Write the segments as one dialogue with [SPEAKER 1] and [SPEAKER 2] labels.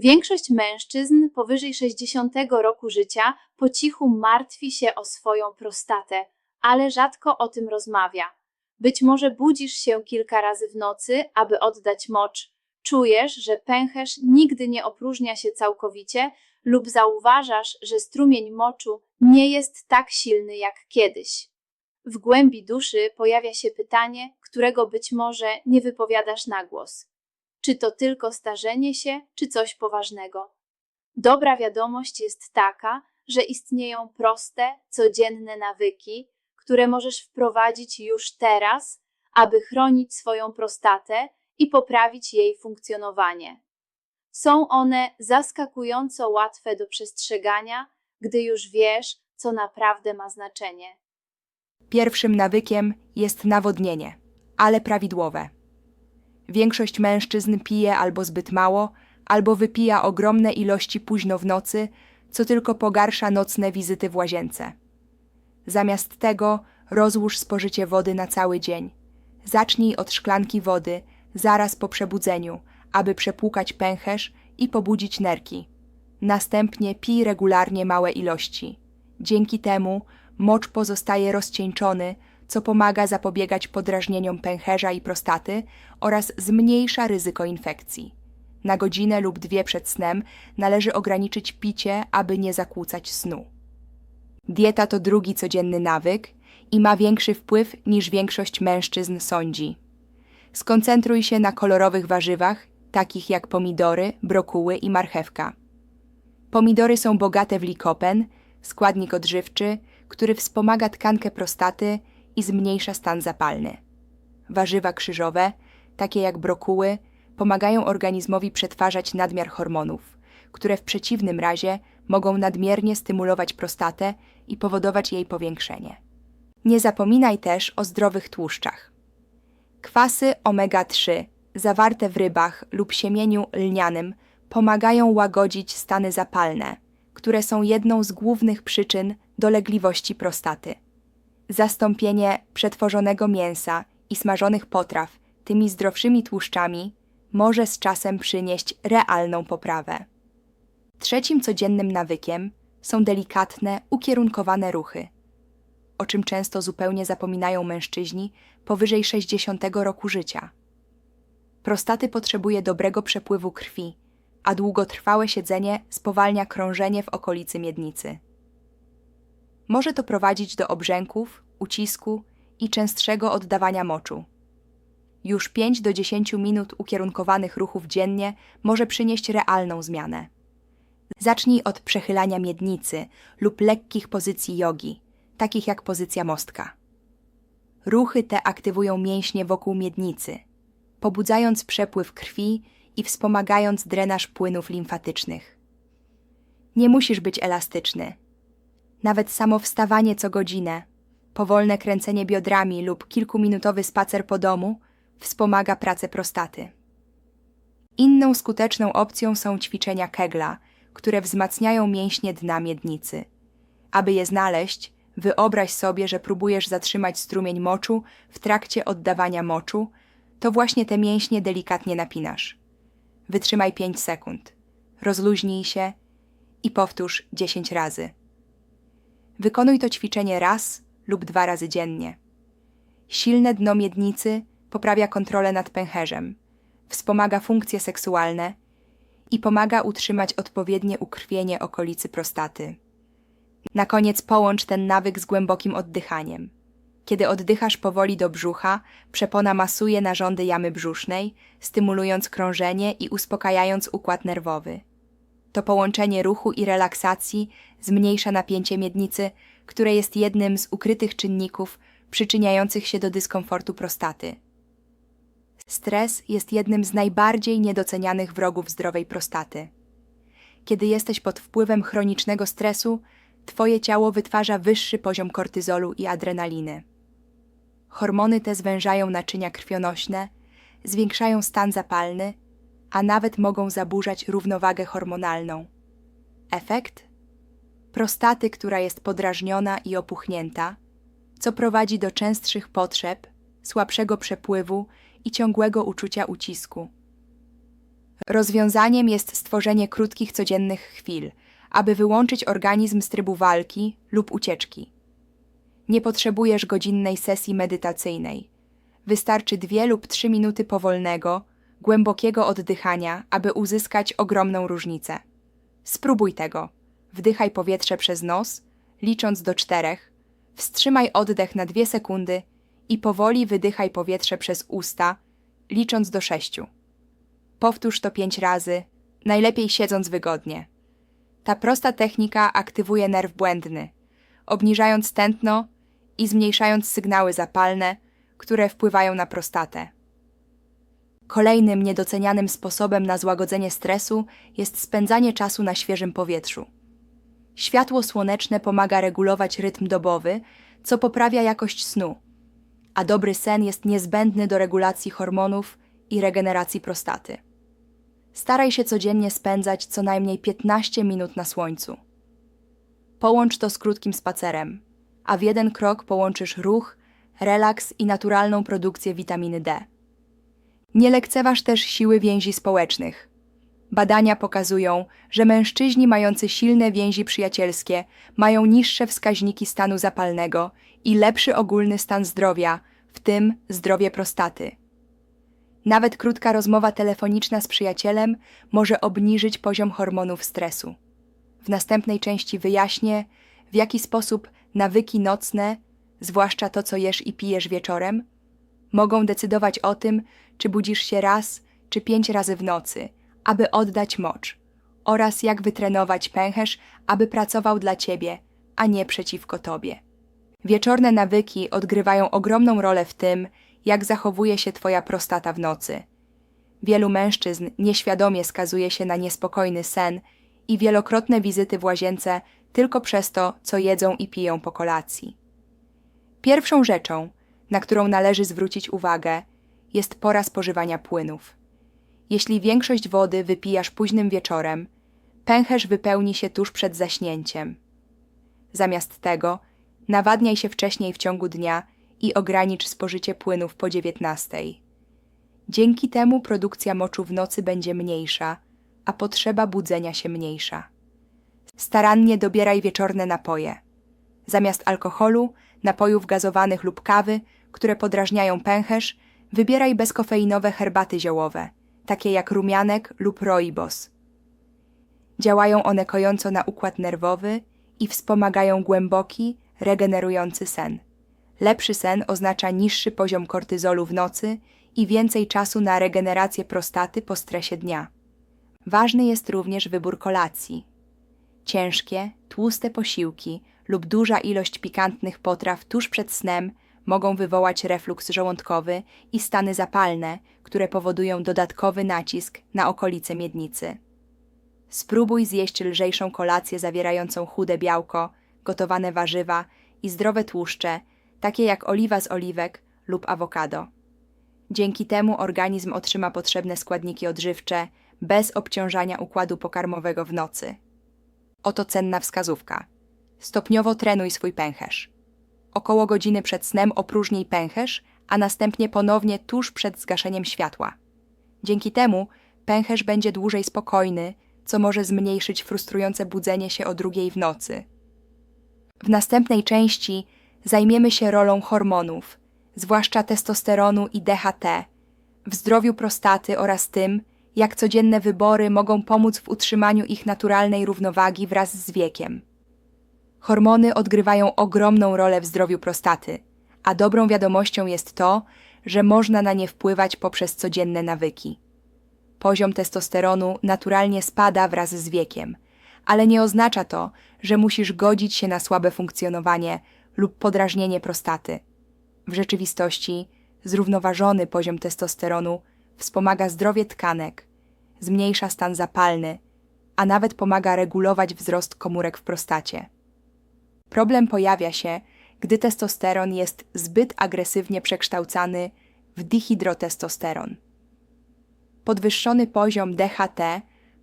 [SPEAKER 1] Większość mężczyzn powyżej 60 roku życia po cichu martwi się o swoją prostatę, ale rzadko o tym rozmawia. Być może budzisz się kilka razy w nocy, aby oddać mocz. Czujesz, że pęcherz nigdy nie opróżnia się całkowicie, lub zauważasz, że strumień moczu nie jest tak silny jak kiedyś. W głębi duszy pojawia się pytanie, którego być może nie wypowiadasz na głos. Czy to tylko starzenie się, czy coś poważnego? Dobra wiadomość jest taka, że istnieją proste, codzienne nawyki, które możesz wprowadzić już teraz, aby chronić swoją prostatę i poprawić jej funkcjonowanie. Są one zaskakująco łatwe do przestrzegania, gdy już wiesz, co naprawdę ma znaczenie.
[SPEAKER 2] Pierwszym nawykiem jest nawodnienie, ale prawidłowe. Większość mężczyzn pije albo zbyt mało, albo wypija ogromne ilości późno w nocy, co tylko pogarsza nocne wizyty w łazience. Zamiast tego rozłóż spożycie wody na cały dzień. Zacznij od szklanki wody zaraz po przebudzeniu, aby przepłukać pęcherz i pobudzić nerki. Następnie pij regularnie małe ilości. Dzięki temu mocz pozostaje rozcieńczony, co pomaga zapobiegać podrażnieniom pęcherza i prostaty oraz zmniejsza ryzyko infekcji. Na godzinę lub dwie przed snem należy ograniczyć picie, aby nie zakłócać snu. Dieta to drugi codzienny nawyk i ma większy wpływ niż większość mężczyzn sądzi. Skoncentruj się na kolorowych warzywach, takich jak pomidory, brokuły i marchewka. Pomidory są bogate w likopen, składnik odżywczy, który wspomaga tkankę prostaty i zmniejsza stan zapalny. Warzywa krzyżowe, takie jak brokuły, pomagają organizmowi przetwarzać nadmiar hormonów, które w przeciwnym razie mogą nadmiernie stymulować prostatę i powodować jej powiększenie. Nie zapominaj też o zdrowych tłuszczach. Kwasy omega-3 zawarte w rybach lub siemieniu lnianym pomagają łagodzić stany zapalne, które są jedną z głównych przyczyn dolegliwości prostaty. Zastąpienie przetworzonego mięsa i smażonych potraw tymi zdrowszymi tłuszczami może z czasem przynieść realną poprawę. Trzecim codziennym nawykiem są delikatne, ukierunkowane ruchy, o czym często zupełnie zapominają mężczyźni powyżej 60 roku życia. Prostaty potrzebuje dobrego przepływu krwi, a długotrwałe siedzenie spowalnia krążenie w okolicy miednicy. Może to prowadzić do obrzęków, ucisku i częstszego oddawania moczu. Już 5 do 10 minut ukierunkowanych ruchów dziennie może przynieść realną zmianę. Zacznij od przechylania miednicy lub lekkich pozycji jogi, takich jak pozycja mostka. Ruchy te aktywują mięśnie wokół miednicy, pobudzając przepływ krwi i wspomagając drenaż płynów limfatycznych. Nie musisz być elastyczny. Nawet samo wstawanie co godzinę, powolne kręcenie biodrami lub kilkuminutowy spacer po domu wspomaga pracę prostaty. Inną skuteczną opcją są ćwiczenia Kegla, które wzmacniają mięśnie dna miednicy. Aby je znaleźć, wyobraź sobie, że próbujesz zatrzymać strumień moczu w trakcie oddawania moczu, to właśnie te mięśnie delikatnie napinasz. Wytrzymaj 5 sekund, rozluźnij się i powtórz 10 razy. Wykonuj to ćwiczenie raz lub dwa razy dziennie. Silne dno miednicy poprawia kontrolę nad pęcherzem, wspomaga funkcje seksualne i pomaga utrzymać odpowiednie ukrwienie okolicy prostaty. Na koniec połącz ten nawyk z głębokim oddychaniem. Kiedy oddychasz powoli do brzucha, przepona masuje narządy jamy brzusznej, stymulując krążenie i uspokajając układ nerwowy. To połączenie ruchu i relaksacji zmniejsza napięcie miednicy, które jest jednym z ukrytych czynników przyczyniających się do dyskomfortu prostaty. Stres jest jednym z najbardziej niedocenianych wrogów zdrowej prostaty. Kiedy jesteś pod wpływem chronicznego stresu, Twoje ciało wytwarza wyższy poziom kortyzolu i adrenaliny. Hormony te zwężają naczynia krwionośne, zwiększają stan zapalny, a nawet mogą zaburzać równowagę hormonalną. Efekt? Prostaty, która jest podrażniona i opuchnięta, co prowadzi do częstszych potrzeb, słabszego przepływu i ciągłego uczucia ucisku. Rozwiązaniem jest stworzenie krótkich codziennych chwil, aby wyłączyć organizm z trybu walki lub ucieczki. Nie potrzebujesz godzinnej sesji medytacyjnej. Wystarczy dwie lub trzy minuty powolnego, głębokiego oddychania, aby uzyskać ogromną różnicę. Spróbuj tego. Wdychaj powietrze przez nos, licząc do czterech, wstrzymaj oddech na dwie sekundy i powoli wydychaj powietrze przez usta, licząc do sześciu. Powtórz to pięć razy, najlepiej siedząc wygodnie. Ta prosta technika aktywuje nerw błędny, obniżając tętno i zmniejszając sygnały zapalne, które wpływają na prostatę. Kolejnym niedocenianym sposobem na złagodzenie stresu jest spędzanie czasu na świeżym powietrzu. Światło słoneczne pomaga regulować rytm dobowy, co poprawia jakość snu, a dobry sen jest niezbędny do regulacji hormonów i regeneracji prostaty. Staraj się codziennie spędzać co najmniej 15 minut na słońcu. Połącz to z krótkim spacerem, a w jeden krok połączysz ruch, relaks i naturalną produkcję witaminy D. Nie lekceważ też siły więzi społecznych. Badania pokazują, że mężczyźni mający silne więzi przyjacielskie mają niższe wskaźniki stanu zapalnego i lepszy ogólny stan zdrowia, w tym zdrowie prostaty. Nawet krótka rozmowa telefoniczna z przyjacielem może obniżyć poziom hormonów stresu. W następnej części wyjaśnię, w jaki sposób nawyki nocne, zwłaszcza to, co jesz i pijesz wieczorem, mogą decydować o tym, czy budzisz się raz czy pięć razy w nocy, aby oddać mocz, oraz jak wytrenować pęcherz, aby pracował dla ciebie, a nie przeciwko tobie. Wieczorne nawyki odgrywają ogromną rolę w tym, jak zachowuje się twoja prostata w nocy. Wielu mężczyzn nieświadomie skazuje się na niespokojny sen i wielokrotne wizyty w łazience tylko przez to, co jedzą i piją po kolacji. Pierwszą rzeczą, na którą należy zwrócić uwagę, jest pora spożywania płynów. Jeśli większość wody wypijasz późnym wieczorem, pęcherz wypełni się tuż przed zaśnięciem. Zamiast tego, nawadniaj się wcześniej w ciągu dnia i ogranicz spożycie płynów po 19. Dzięki temu produkcja moczu w nocy będzie mniejsza, a potrzeba budzenia się mniejsza. Starannie dobieraj wieczorne napoje. Zamiast alkoholu, napojów gazowanych lub kawy, które podrażniają pęcherz, wybieraj bezkofeinowe herbaty ziołowe, takie jak rumianek lub rooibos. Działają one kojąco na układ nerwowy i wspomagają głęboki, regenerujący sen. Lepszy sen oznacza niższy poziom kortyzolu w nocy i więcej czasu na regenerację prostaty po stresie dnia. Ważny jest również wybór kolacji. Ciężkie, tłuste posiłki lub duża ilość pikantnych potraw tuż przed snem mogą wywołać refluks żołądkowy i stany zapalne, które powodują dodatkowy nacisk na okolice miednicy. Spróbuj zjeść lżejszą kolację zawierającą chude białko, gotowane warzywa i zdrowe tłuszcze, takie jak oliwa z oliwek lub awokado. Dzięki temu organizm otrzyma potrzebne składniki odżywcze bez obciążania układu pokarmowego w nocy. Oto cenna wskazówka. Stopniowo trenuj swój pęcherz. Około godziny przed snem opróżnij pęcherz, a następnie ponownie tuż przed zgaszeniem światła. Dzięki temu pęcherz będzie dłużej spokojny, co może zmniejszyć frustrujące budzenie się o drugiej w nocy. W następnej części zajmiemy się rolą hormonów, zwłaszcza testosteronu i DHT, w zdrowiu prostaty oraz tym, jak codzienne wybory mogą pomóc w utrzymaniu ich naturalnej równowagi wraz z wiekiem. Hormony odgrywają ogromną rolę w zdrowiu prostaty, a dobrą wiadomością jest to, że można na nie wpływać poprzez codzienne nawyki. Poziom testosteronu naturalnie spada wraz z wiekiem, ale nie oznacza to, że musisz godzić się na słabe funkcjonowanie lub podrażnienie prostaty. W rzeczywistości zrównoważony poziom testosteronu wspomaga zdrowie tkanek, zmniejsza stan zapalny, a nawet pomaga regulować wzrost komórek w prostacie. Problem pojawia się, gdy testosteron jest zbyt agresywnie przekształcany w dihydrotestosteron. Podwyższony poziom DHT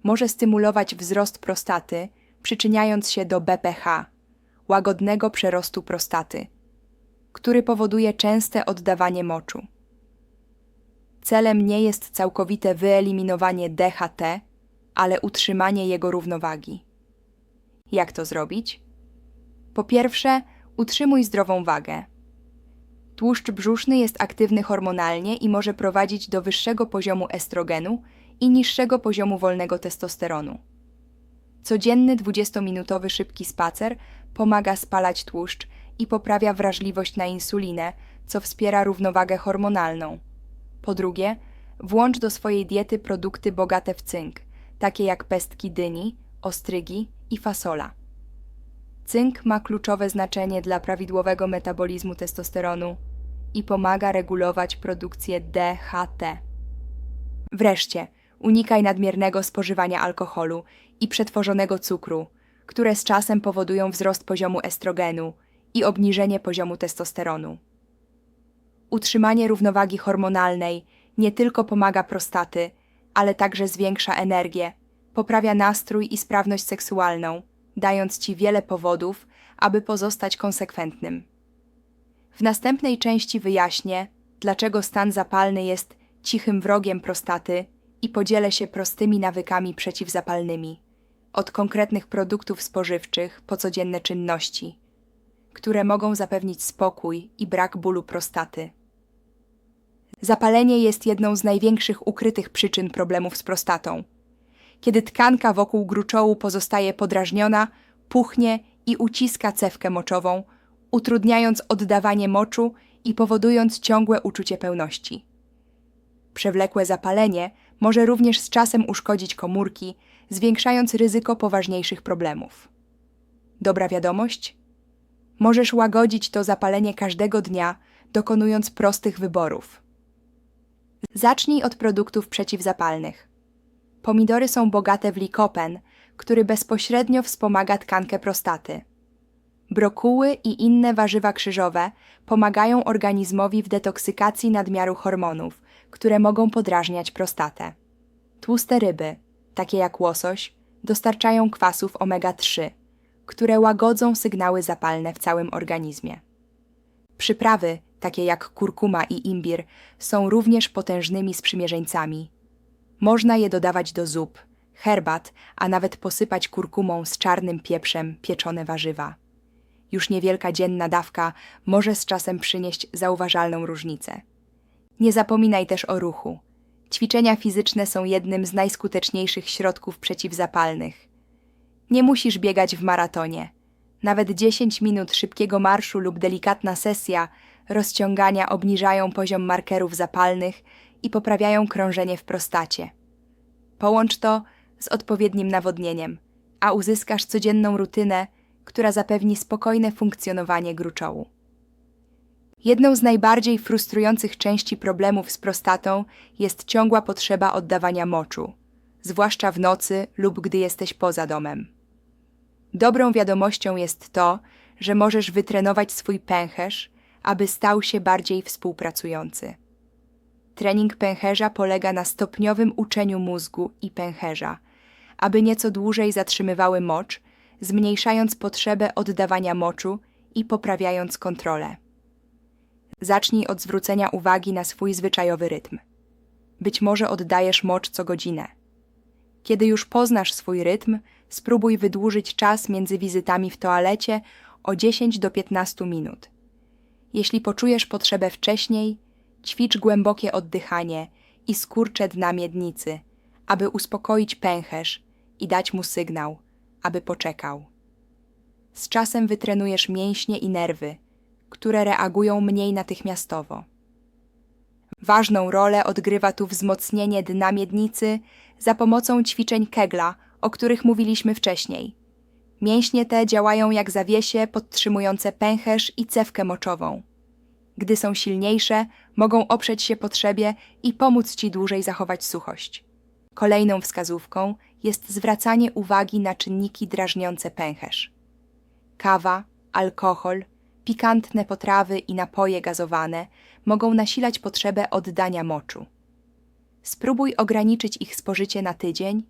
[SPEAKER 2] może stymulować wzrost prostaty, przyczyniając się do BPH, łagodnego przerostu prostaty, który powoduje częste oddawanie moczu. celem nie jest całkowite wyeliminowanie DHT, ale utrzymanie jego równowagi. Jak to zrobić? Po pierwsze, utrzymuj zdrową wagę. Tłuszcz brzuszny jest aktywny hormonalnie i może prowadzić do wyższego poziomu estrogenu i niższego poziomu wolnego testosteronu. Codzienny 20-minutowy szybki spacer pomaga spalać tłuszcz i poprawia wrażliwość na insulinę, co wspiera równowagę hormonalną. Po drugie, włącz do swojej diety produkty bogate w cynk, takie jak pestki dyni, ostrygi i fasola. Cynk ma kluczowe znaczenie dla prawidłowego metabolizmu testosteronu i pomaga regulować produkcję DHT. Wreszcie, unikaj nadmiernego spożywania alkoholu i przetworzonego cukru, które z czasem powodują wzrost poziomu estrogenu i obniżenie poziomu testosteronu. Utrzymanie równowagi hormonalnej nie tylko pomaga prostaty, ale także zwiększa energię, poprawia nastrój i sprawność seksualną, dając ci wiele powodów, aby pozostać konsekwentnym. W następnej części wyjaśnię, dlaczego stan zapalny jest cichym wrogiem prostaty i podzielę się prostymi nawykami przeciwzapalnymi, od konkretnych produktów spożywczych po codzienne czynności, które mogą zapewnić spokój i brak bólu prostaty. Zapalenie jest jedną z największych ukrytych przyczyn problemów z prostatą. Kiedy tkanka wokół gruczołu pozostaje podrażniona, puchnie i uciska cewkę moczową, utrudniając oddawanie moczu i powodując ciągłe uczucie pełności. Przewlekłe zapalenie może również z czasem uszkodzić komórki, zwiększając ryzyko poważniejszych problemów. Dobra wiadomość? Możesz łagodzić to zapalenie każdego dnia, dokonując prostych wyborów. Zacznij od produktów przeciwzapalnych. Pomidory są bogate w likopen, który bezpośrednio wspomaga tkankę prostaty. Brokuły i inne warzywa krzyżowe pomagają organizmowi w detoksykacji nadmiaru hormonów, które mogą podrażniać prostatę. Tłuste ryby, takie jak łosoś, dostarczają kwasów omega-3, które łagodzą sygnały zapalne w całym organizmie. Przyprawy, takie jak kurkuma i imbir, są również potężnymi sprzymierzeńcami. Można je dodawać do zup, herbat, a nawet posypać kurkumą z czarnym pieprzem pieczone warzywa. Już niewielka dzienna dawka może z czasem przynieść zauważalną różnicę. Nie zapominaj też o ruchu. Ćwiczenia fizyczne są jednym z najskuteczniejszych środków przeciwzapalnych. Nie musisz biegać w maratonie. Nawet 10 minut szybkiego marszu lub delikatna sesja rozciągania obniżają poziom markerów zapalnych i poprawiają krążenie w prostacie. Połącz to z odpowiednim nawodnieniem, a uzyskasz codzienną rutynę, która zapewni spokojne funkcjonowanie gruczołu. Jedną z najbardziej frustrujących części problemów z prostatą jest ciągła potrzeba oddawania moczu, zwłaszcza w nocy lub gdy jesteś poza domem. Dobrą wiadomością jest to, że możesz wytrenować swój pęcherz, aby stał się bardziej współpracujący. Trening pęcherza polega na stopniowym uczeniu mózgu i pęcherza, aby nieco dłużej zatrzymywały mocz, zmniejszając potrzebę oddawania moczu i poprawiając kontrolę. Zacznij od zwrócenia uwagi na swój zwyczajowy rytm. Być może oddajesz mocz co godzinę. Kiedy już poznasz swój rytm, spróbuj wydłużyć czas między wizytami w toalecie o 10 do 15 minut. Jeśli poczujesz potrzebę wcześniej, ćwicz głębokie oddychanie i skurcze dna miednicy, aby uspokoić pęcherz i dać mu sygnał, aby poczekał. Z czasem wytrenujesz mięśnie i nerwy, które reagują mniej natychmiastowo. Ważną rolę odgrywa tu wzmocnienie dna miednicy za pomocą ćwiczeń Kegla, o których mówiliśmy wcześniej. Mięśnie te działają jak zawiesie podtrzymujące pęcherz i cewkę moczową. Gdy są silniejsze, mogą oprzeć się potrzebie i pomóc ci dłużej zachować suchość. Kolejną wskazówką jest zwracanie uwagi na czynniki drażniące pęcherz. Kawa, alkohol, pikantne potrawy i napoje gazowane mogą nasilać potrzebę oddania moczu. Spróbuj ograniczyć ich spożycie na tydzień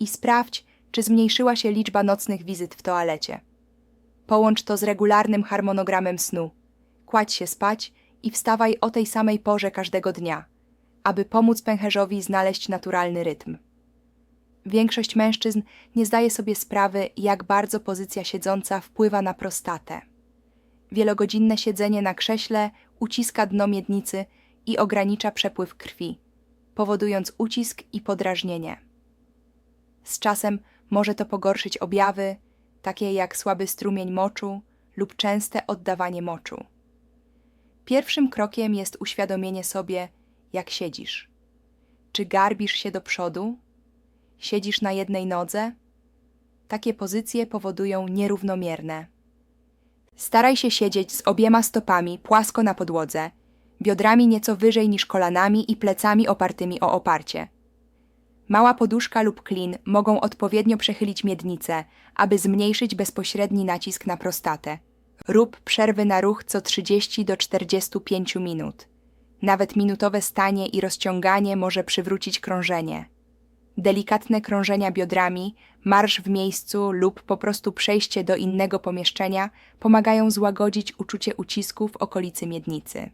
[SPEAKER 2] i sprawdź, czy zmniejszyła się liczba nocnych wizyt w toalecie. Połącz to z regularnym harmonogramem snu. Kładź się spać i wstawaj o tej samej porze każdego dnia. aby pomóc pęcherzowi znaleźć naturalny rytm. Większość mężczyzn nie zdaje sobie sprawy, jak bardzo pozycja siedząca wpływa na prostatę. Wielogodzinne siedzenie na krześle uciska dno miednicy i ogranicza przepływ krwi, powodując ucisk i podrażnienie. Z czasem może to pogorszyć objawy, takie jak słaby strumień moczu lub częste oddawanie moczu. Pierwszym krokiem jest uświadomienie sobie, jak siedzisz. Czy garbisz się do przodu? Siedzisz na jednej nodze? Takie pozycje powodują nierównomierne. Staraj się siedzieć z obiema stopami płasko na podłodze, biodrami nieco wyżej niż kolanami i plecami opartymi o oparcie. Mała poduszka lub klin mogą odpowiednio przechylić miednicę, aby zmniejszyć bezpośredni nacisk na prostatę. Rób przerwy na ruch co 30 do 45 minut. Nawet minutowe stanie i rozciąganie może przywrócić krążenie. Delikatne krążenia biodrami, marsz w miejscu lub po prostu przejście do innego pomieszczenia pomagają złagodzić uczucie ucisku w okolicy miednicy.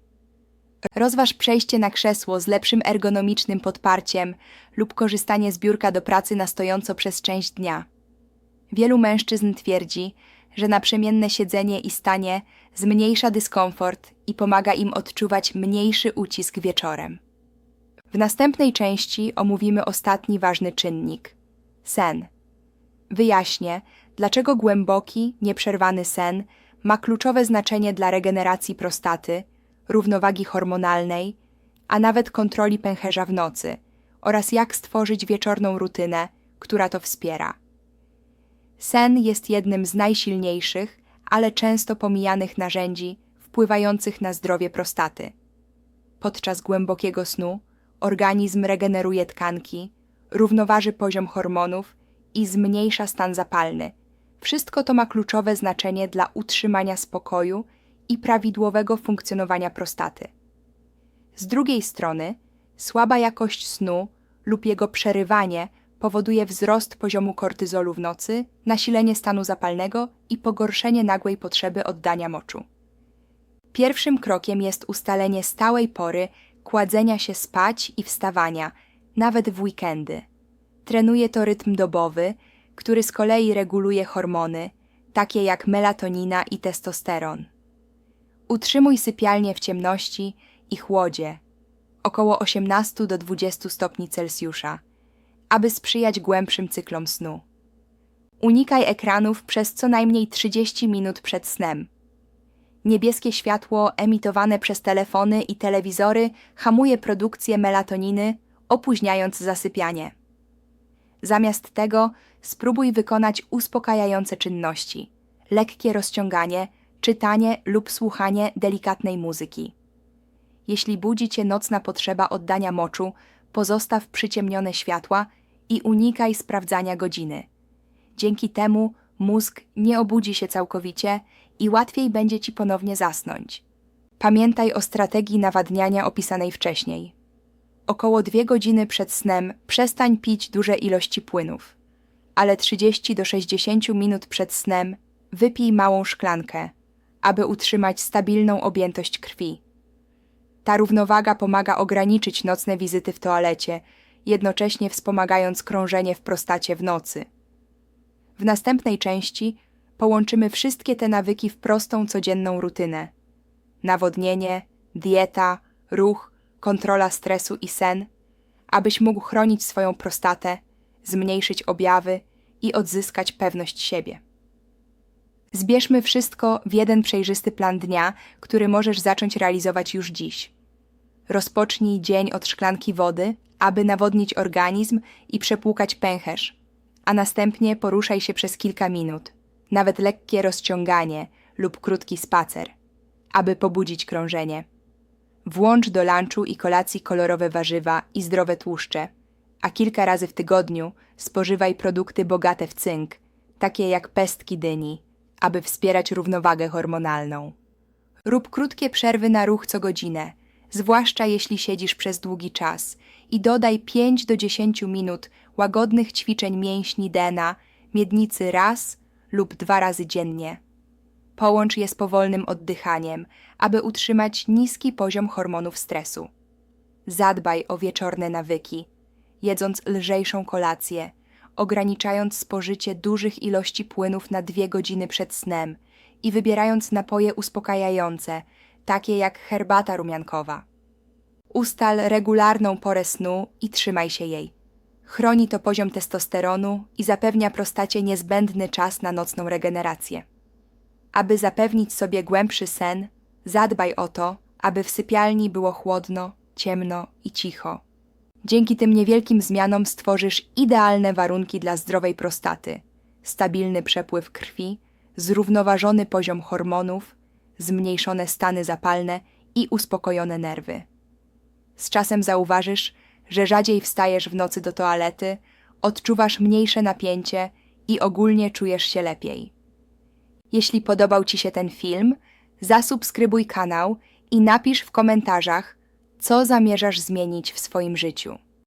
[SPEAKER 2] Rozważ przejście na krzesło z lepszym ergonomicznym podparciem lub korzystanie z biurka do pracy na stojąco przez część dnia. Wielu mężczyzn twierdzi, że naprzemienne siedzenie i stanie zmniejsza dyskomfort i pomaga im odczuwać mniejszy ucisk wieczorem. W następnej części omówimy ostatni ważny czynnik sen. Wyjaśnię, dlaczego głęboki, nieprzerwany sen ma kluczowe znaczenie dla regeneracji prostaty, równowagi hormonalnej, a nawet kontroli pęcherza w nocy oraz jak stworzyć wieczorną rutynę, która to wspiera. Sen jest jednym z najsilniejszych, ale często pomijanych narzędzi wpływających na zdrowie prostaty. Podczas głębokiego snu organizm regeneruje tkanki, równoważy poziom hormonów i zmniejsza stan zapalny. Wszystko to ma kluczowe znaczenie dla utrzymania spokoju i prawidłowego funkcjonowania prostaty. Z drugiej strony, słaba jakość snu lub jego przerywanie powoduje wzrost poziomu kortyzolu w nocy, nasilenie stanu zapalnego i pogorszenie nagłej potrzeby oddania moczu. Pierwszym krokiem jest ustalenie stałej pory kładzenia się spać i wstawania, nawet w weekendy. Trenuje to rytm dobowy, który z kolei reguluje hormony, takie jak melatonina i testosteron. Utrzymuj sypialnię w ciemności i chłodzie, około 18 do 20 stopni Celsjusza, aby sprzyjać głębszym cyklom snu. Unikaj ekranów przez co najmniej 30 minut przed snem. Niebieskie światło emitowane przez telefony i telewizory hamuje produkcję melatoniny, opóźniając zasypianie. Zamiast tego spróbuj wykonać uspokajające czynności, lekkie rozciąganie, czytanie lub słuchanie delikatnej muzyki. Jeśli budzi cię nocna potrzeba oddania moczu, pozostaw przyciemnione światła i unikaj sprawdzania godziny. Dzięki temu mózg nie obudzi się całkowicie i łatwiej będzie ci ponownie zasnąć. Pamiętaj o strategii nawadniania opisanej wcześniej. Około dwie godziny przed snem przestań pić duże ilości płynów, ale 30 do 60 minut przed snem wypij małą szklankę, aby utrzymać stabilną objętość krwi. Ta równowaga pomaga ograniczyć nocne wizyty w toalecie, jednocześnie wspomagając krążenie w prostacie w nocy. W następnej części połączymy wszystkie te nawyki w prostą codzienną rutynę. Nawodnienie, dieta, ruch, kontrola stresu i sen, abyś mógł chronić swoją prostatę, zmniejszyć objawy i odzyskać pewność siebie. Zbierzmy wszystko w jeden przejrzysty plan dnia, który możesz zacząć realizować już dziś. Rozpocznij dzień od szklanki wody, aby nawodnić organizm i przepłukać pęcherz, a następnie poruszaj się przez kilka minut, nawet lekkie rozciąganie lub krótki spacer, aby pobudzić krążenie. Włącz do lunchu i kolacji kolorowe warzywa i zdrowe tłuszcze, a kilka razy w tygodniu spożywaj produkty bogate w cynk, takie jak pestki dyni, aby wspierać równowagę hormonalną. Rób krótkie przerwy na ruch co godzinę, zwłaszcza jeśli siedzisz przez długi czas, i dodaj 5 do 10 minut łagodnych ćwiczeń mięśni dena, miednicy raz lub dwa razy dziennie. Połącz je z powolnym oddychaniem, aby utrzymać niski poziom hormonów stresu. Zadbaj o wieczorne nawyki, jedząc lżejszą kolację, ograniczając spożycie dużych ilości płynów na dwie godziny przed snem i wybierając napoje uspokajające, takie jak herbata rumiankowa. Ustal regularną porę snu i trzymaj się jej. Chroni to poziom testosteronu i zapewnia prostacie niezbędny czas na nocną regenerację. Aby zapewnić sobie głębszy sen, zadbaj o to, aby w sypialni było chłodno, ciemno i cicho. Dzięki tym niewielkim zmianom stworzysz idealne warunki dla zdrowej prostaty, stabilny przepływ krwi, zrównoważony poziom hormonów, zmniejszone stany zapalne i uspokojone nerwy. Z czasem zauważysz, że rzadziej wstajesz w nocy do toalety, odczuwasz mniejsze napięcie i ogólnie czujesz się lepiej. Jeśli podobał Ci się ten film, zasubskrybuj kanał i napisz w komentarzach, co zamierzasz zmienić w swoim życiu.